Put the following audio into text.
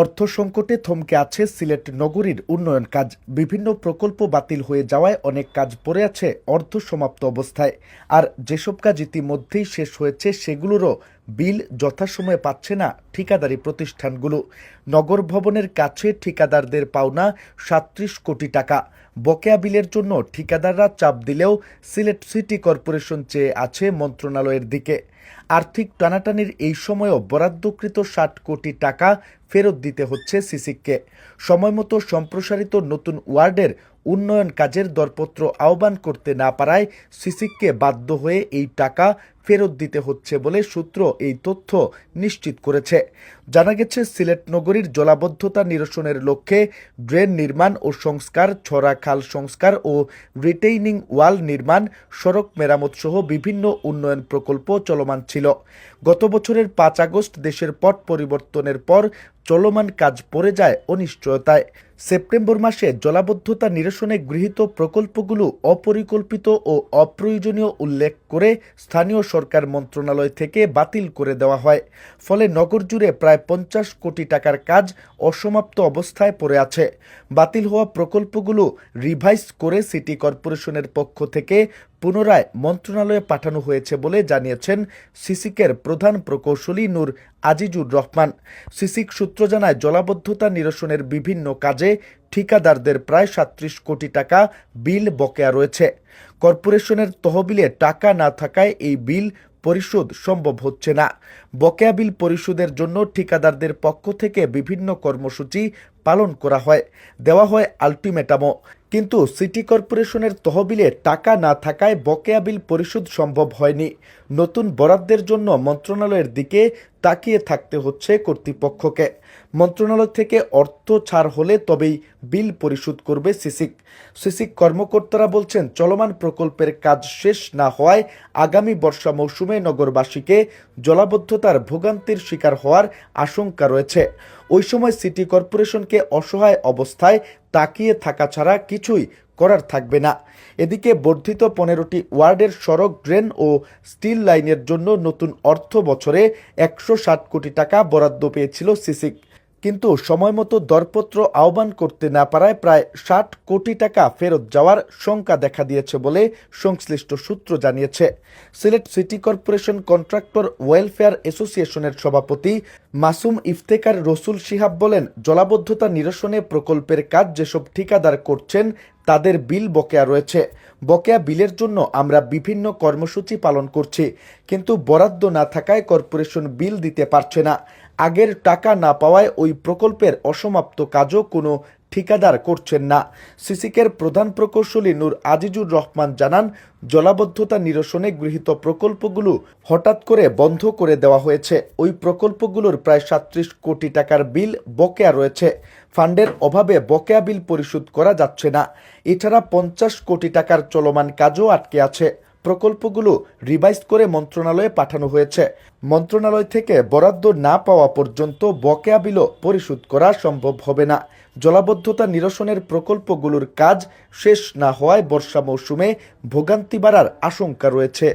অর্থ সংকটে থমকে আছে সিলেট নগরীর উন্নয়ন কাজ। বিভিন্ন প্রকল্প বাতিল হয়ে যাওয়ায় অনেক কাজ পড়ে আছে অর্ধ সমাপ্ত অবস্থায়। আর যেসব কাজ ইতিমধ্যেই শেষ হয়েছে সেগুলোরও বিল যথাসময়ে পাচ্ছে না ঠিকাদারি প্রতিষ্ঠানগুলো। নগর ভবনের কাছে ঠিকাদারদের পাওনা সাত্রিশ কোটি টাকা। বকেয়া বিলের জন্য ঠিকাদাররা চাপ দিলেও সিলেট সিটি কর্পোরেশন চেয়ে আছে মন্ত্রণালয়ের দিকে। আর্থিক টানাটানির এই সময়েও বরাদ্দকৃত ষাট কোটি টাকা ফেরত দিতে হচ্ছে সিসিককে। সময়মতো সম্প্রসারিত নতুন ওয়ার্ডের উন্নয়ন কাজের দরপত্র আহ্বান করতে না পারায় সিসিককে বাধ্য হয়ে এই টাকা ফেরত দিতে হচ্ছে বলে সূত্র এই তথ্য নিশ্চিত করেছে। জানা গেছে, সিলেট নগরীর জলাবদ্ধতা নিরসনের লক্ষ্যে ড্রেন নির্মাণ ও সংস্কার, ছড়া খাল সংস্কার ও রিটেইনিং ওয়াল নির্মাণ, সড়ক মেরামত সহ বিভিন্ন উন্নয়ন প্রকল্প চলমান ছিল। গত বছরের পাঁচ আগস্ট দেশের পট পরিবর্তনের পর চলমান কাজ পড়ে যায় অনিশ্চয়তায়। সেপ্টেম্বর মাসে জলাবদ্ধতা নিরসনে গৃহীত প্রকল্পগুলো অপরিকল্পিত ও অপ্রয়োজনীয় উল্লেখ করে স্থানীয় সরকার মন্ত্রণালয় থেকে বাতিল করে দেওয়া হয়। ফলে নগর জুড়ে প্রায় পঞ্চাশ কোটি টাকার কাজ অসমাপ্ত অবস্থায় পড়ে আছে। বাতিল হওয়া প্রকল্পগুলো রিভাইজ করে সিটি কর্পোরেশনের পক্ষ থেকে পুনরায় মন্ত্রণালয়ে পাঠানো হয়েছে বলে জানিয়েছেন সিসিকের প্রধান প্রকৌশলী নূর আজিজুর রহমান। সিসিক সূত্র জানায়, জলাবদ্ধতা নিরসনের বিভিন্ন কাজে ঠিকাদারদের প্রায় সাত্রিশ কোটি টাকা বিল বকেয়া রয়েছে। কর্পোরেশনের তহবিলে টাকা না থাকায় এই বিল পরিশোধ সম্ভব হচ্ছে না। বকেয়া বিল পরিশোধের জন্য ঠিকাদারদের পক্ষ থেকে বিভিন্ন কর্মসূচি পালন করা হয়। দেওয়া হয় আলটিমেটামও। কিন্তু সিটি কর্পোরেশনের তহবিলে টাকা না থাকায় বকেয়া বিল পরিশোধ সম্ভব হয়নি। নতুন বরাদ্দের জন্য মন্ত্রণালয়ের দিকে তাকিয়ে থাকতে হচ্ছে কর্তৃপক্ষকে। মন্ত্রণালয় থেকে অর্থ ছাড় হলে তবেই বিল পরিশোধ করবে সিসিক। সিসিক কর্মকর্তারা বলছেন, চলমান প্রকল্পের কাজ শেষ না হওয়ায় আগামী বর্ষা মৌসুমে নগরবাসীকে জলাবদ্ধতার ভোগান্তির শিকার হওয়ার আশঙ্কা রয়েছে। ওই সময় সিটি কর্পোরেশনকে অসহায় অবস্থায় তাকিয়ে থাকা ছাড়া কিছুই করার থাকবে না। এদিকে বর্ধিত পনেরোটি ওয়ার্ডের সড়ক, ড্রেন ও স্টিল লাইনের জন্য নতুন অর্থ বছরে একশো ষাট কোটি টাকা বরাদ্দ পেয়েছিল সিসিক। কিন্তু সময়মতো দরপত্র আহ্বান করতে না পারায় প্রায় ষাট কোটি টাকা ফেরত যাওয়ার শঙ্কা দেখা দিয়েছে বলে সংশ্লিষ্ট সূত্র জানিয়েছে। Sylhet city corporation contractor welfare অ্যাসোসিয়েশনের সভাপতি মাসুম ইফতেকার রসুল শিহাব বলেন, জলাবদ্ধতা নিরসনে প্রকল্পের কাজ যেসব ঠিকাদার করছেন তাদের বিল বকেয়া রয়েছে। বকেয়া বিলের জন্য আমরা বিভিন্ন কর্মসূচি পালন করছি, কিন্তু বরাদ্দ না থাকায় কর্পোরেশন বিল দিতে পারছে না। আগের টাকা না পাওয়ায় ওই প্রকল্পের অসমাপ্ত কাজও কোনো ঠিকাদার করছেন না। সিসিকের প্রধান প্রকৌশলী নূর আজিজুর রহমান জানান, জলাবদ্ধতা নিরসনে গৃহীত প্রকল্পগুলো হঠাৎ করে বন্ধ করে দেওয়া হয়েছে। ওই প্রকল্পগুলোর প্রায় সাত্রিশ কোটি টাকার বিল বকেয়া রয়েছে। ফান্ডের অভাবে বকেয়া বিল পরিশোধ করা যাচ্ছে না। এছাড়া পঞ্চাশ কোটি টাকার চলমান কাজও আটকে আছে। প্রকল্পগুলো রিভাইজ করে মন্ত্রণালয়ে পাঠানো হয়েছে। মন্ত্রণালয় থেকে বরাদ্দ না পাওয়া পর্যন্ত বকেয়া বিলও পরিশোধ করা সম্ভব হবে না। জলাবদ্ধতা নিরসনের প্রকল্পগুলোর কাজ শেষ না হওয়ায় বর্ষা মৌসুমে ভোগান্তি বাড়ার আশঙ্কা রয়েছে।